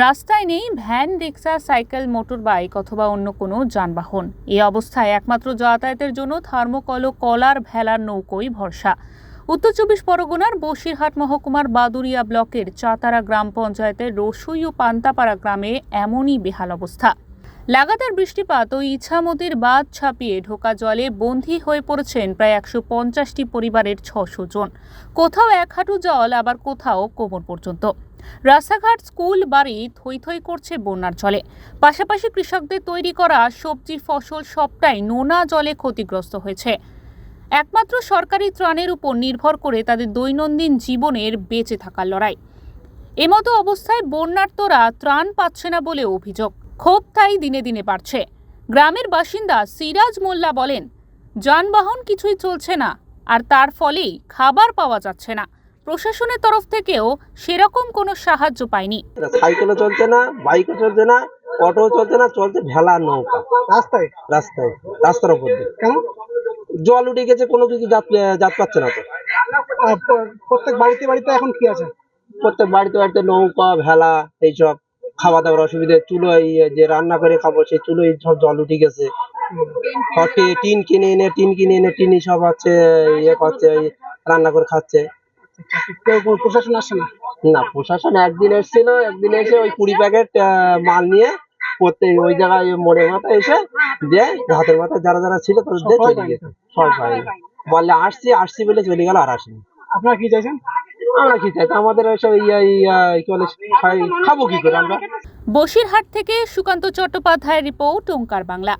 রাস্তায় নেই, van, rickshaw, cycle, motor, bike অথবা অন্য কোনো যানবাহন। এ অবস্থায় একমাত্র যাতায়াতের জন্য থার্মোকল, কলার, ভেলার নৌকোই ভরসা। উত্তর চব্বিশ পরগনার বসিরহাট মহকুমার বাদুরিয়া ব্লকের চাতারা গ্রাম পঞ্চায়েতের রসুই ও পান্তাপাড়া গ্রামে এমনই বেহাল অবস্থা। লাগাতার বৃষ্টিপাত ও ইছামতির বাঁধ ছাপিয়ে ঢোকা জলে বন্দী হয়ে পড়েছেন প্রায় একশো পঞ্চাশটি পরিবারের ছশো জন। কোথাও এক হাঁটু জল, আবার কোথাও কোমর পর্যন্ত। রাস্তাঘাট, স্কুল, বাড়ি থই থই করছে বন্যার জলে। পাশাপাশি কৃষকদের তৈরি করা সবজি, ফসল সবটাই নোনা জলে ক্ষতিগ্রস্ত হয়েছে। একমাত্র সরকারি ত্রাণের উপর নির্ভর করে তাদের দৈনন্দিন জীবনের বেঁচে থাকার লড়াই। এমতো অবস্থায় বন্যার্তরা ত্রাণ পাচ্ছে না বলে অভিযোগ। ক্ষোভ তাই দিনে দিনে বাড়ছে। গ্রামের বাসিন্দা সিরাজ মোল্লা বলেন যানবাহন কিছুই চলছে না আর তার ফলেই খাবার পাওয়া যাচ্ছে না। প্রশাসনের তরফ থেকেও সেরকম কোনো সাহায্য পায়নি। সাইকেলও চলছে না বাইকও চলছে না অটো চলছে না চলছে ভেলা নৌকা। রাস্তায়? রাস্তায় রাস্তার উপর দিয়ে। কেন জল উঠে গেছে কোনো কিছু যাত যাত পাচ্ছে না তো। প্রত্যেক বাড়িতে বাড়িতে এখন কি আছে? প্রত্যেক বাড়িতে বাড়িতে নৌকা ভেলা এইসব খাওয়া দাওয়ার অসুবিধা চুলো এই যে রান্না করে খাব সেই চুলো সব জল উঠে গেছে। টিন কিনে এনে টিন কিনে এনে টিনি সব হচ্ছে ইয়ে করছে রান্না করে খাচ্ছে। কেউ প্রশাসন আসছে না? না প্রশাসন একদিন এসেছিল একদিন এসে ওই কুড়ি প্যাকেট মাল নিয়ে প্রত্যেক ওই জায়গায় মোড়ের মাথায় এসে দিয়ে হাতের মাথায় যারা যারা ছিল তাদের দিয়ে চলে গেছে। সবাই পায়নি বললে আসছি আসছি বলে চলে গেল আর আসেনি। আপনারা কি চাইছেন? আমরা কি চাই? আমাদের ওইসব ইয়া ইয়া বলে খাব কি করে আমরা? বসিরহাট থেকে সুকান্ত চট্টোপাধ্যায়ের রিপোর্ট ওঙ্কার বাংলা।